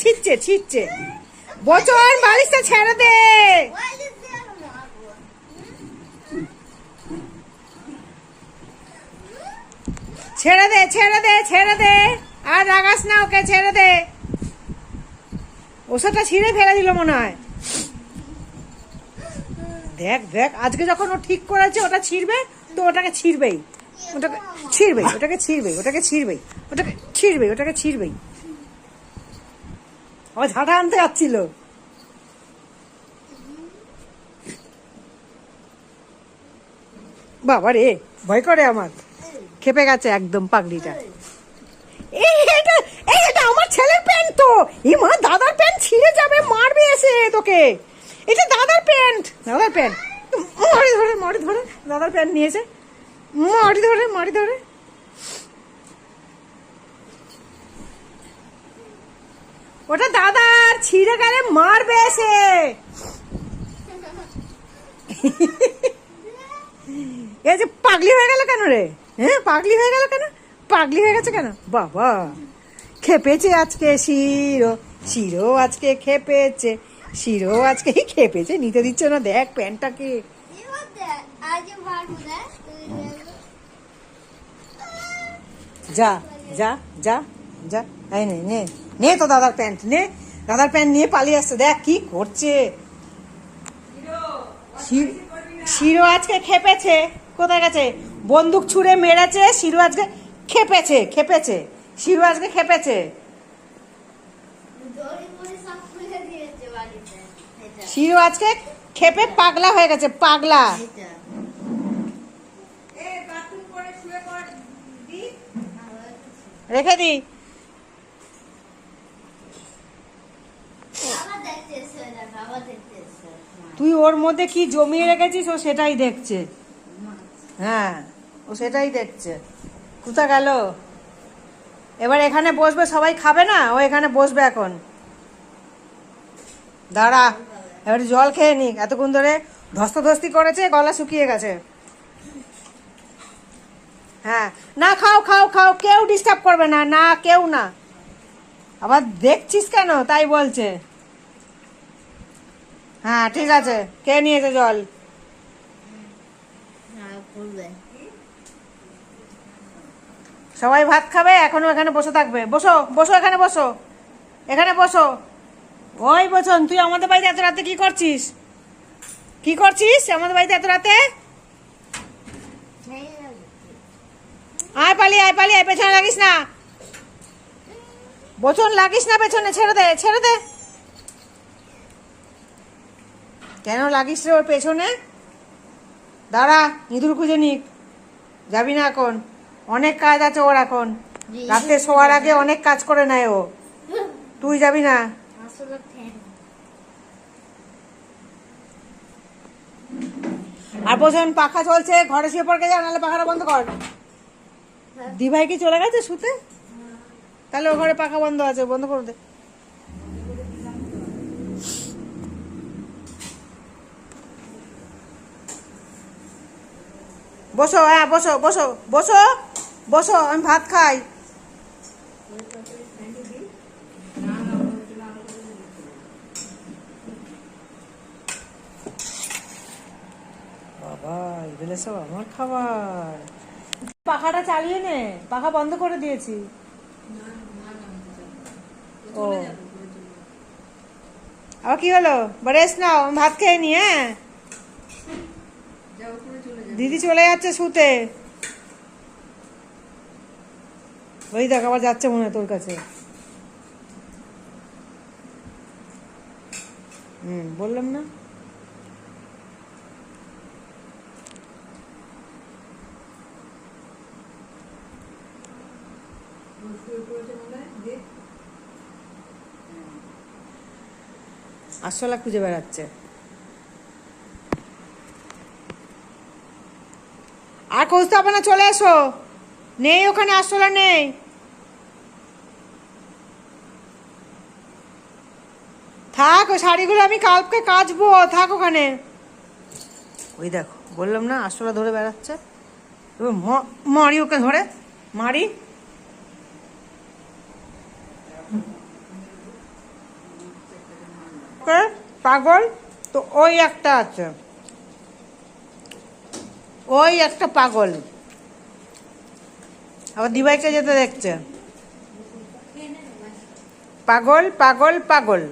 ছিটছে ছিটছে। বচন বালিশটা ছেড়ে দে। ছেড়ে দে ছেড়ে দে ছেড়ে দে। আর রাগাস না ওকে, ছেড়ে দে। ওষুধটা ছিঁড়ে ফেলে দিল মনে হয়। দেখ দেখ, আজকে যখন ও ঠিক করেছে, ওটা ছিঁড়বে, তো ওটাকে ছিঁড়বেই। ওটাকে ছিঁড়বেই ওটাকে ছিঁড়বেই ওটাকে ছিঁড়বেই ওটাকে ছিঁড়বেই ওটাকে ছিঁড়বেই। আবার ঝাঁটা আনতে যাচ্ছিল। বাবা রে ভয় করে আমার। খেপে গেছে একদম পাগড়িটা এটা এটা আমার ছেলের প্যান্ট তো। দাদার প্যান্ট ছিঁড়ে যাবে, মারবে এসে তোকে। দাদার প্যান্ট দাদার প্যান্ট। মারি ধরে মারি ধরে, দাদার প্যান্ট নিয়েছে। মারি ধরে মারি ধরে। ওটা দাদার ছিঁড়ে গেলে মারবে এসে। এই যে পাগলি হয়ে গেল কেন রে? হ্যাঁ পাগলি হয়ে গেল কেন? পাগলি হয়ে গেছে কেন? বাবা খেপেছে আজকে শিরো শিরো আজকে খেপেছে শিরো আজকে খেপেছে নিতে দিচ্ছে না দেখ প্যান্টটা প্যান্টটাকে যা যা যা। যা এই নে নে নে তো দাদার প্যান্ট নে। দাদার প্যান্ট নিয়ে পালিয়ে আসছে দেখ কি করছে। শিরো আজকে খেপেছে কোথায় গেছে? বন্দুক ছুঁড়ে মেরেছে শিরো আজকে খেপেছে খেপেছে শিরো আজকে খেপেছে। শিরো আজকে খেপে পাগলা হয়ে গেছে পাগলা। রেখে দি। তুই ওর মধ্যে কি জমিয়ে রেখেছিস? ও সেটাই দেখছে। হ্যাঁ ও সেটাই দেখছে। কোথা গেল? এবার এখানে বসবে, সবাই খাবে না? ও এখানে বসবে এখন। দাঁড়া, এবার জল খেয়ে নিক। এতক্ষণ ধরে ধস্তাধস্তি করেছে, গলা শুকিয়ে গেছে। হ্যাঁ না, খাও খাও খাও, কেউ ডিস্টার্ব করবে না না, কেউ না। আবার দেখছিস কেন? তাই বলছে। হ্যাঁ ঠিক আছে। কে নিয়েছে জল? সবাই ভাত খাবে? এখনও এখানে বসে থাকবে। বসো বসো এখানে বসো। এখানে বসো। ওই বছন তুই আমাদের বাড়িতে এত রাতে কি করছিস? কি করছিস আমাদের বাড়িতে এত রাতে? আয় পালি আয় পালি আয় পেছনে লাগিস না। বচন লাগিস না পেছনে ছেড়ে দে ছেড়ে দে। কেন লাগিস রে ওর পেছনে? দাঁড়া ইঁদুর খুঁজে নিক। যাবি না এখন। অনেক কাজ আছে ওর এখন। রাতে শোয়ার আগে অনেক কাজ করে নেয় ও। তুই যাবি না। আর বসুন পাখা চলছে ঘরে শুয়ে পড়কে যা নাহলে পাখাটা বন্ধ কর। দিভাই কি চলে গেছে শুতে? তাহলে ও ঘরে পাখা বন্ধ আছে বন্ধ করে দে। বসো হ্যাঁ বসো বসো বসো বসো আমি ভাত খাই। বাবা এগুলো সব আমার খাবার। পাখাটা চালিয়ে নে পাখা বন্ধ করে দিয়েছি। ও। আবার কি হলো? রেস্ট নাও আমি ভাত খেয়ে নি হ্যাঁ? দিদি চলে যাচ্ছে শুতে। ওই দেখ, আবার যাচ্ছে মনে হয় তোর কাছে। হুম, বললাম না। আসলা খুঁজে বেড়াচ্ছে। আর খুঁজতে হবে না, চলে এসো। নেই ওখানে আসলা নেই। থাক শাড়িগুলো আমি কালকে কাচবো, থাক ওখানে। ওই দেখো, বললাম না আসলা ধরে বেড়াচ্ছে। এবার মারি ওকে ধরে, মারি। পাগল? তো ওই একটা আছে। ওই একটা পাগল। আবার দিবাইকে যেতে দেখছে। পাগল পাগল পাগল।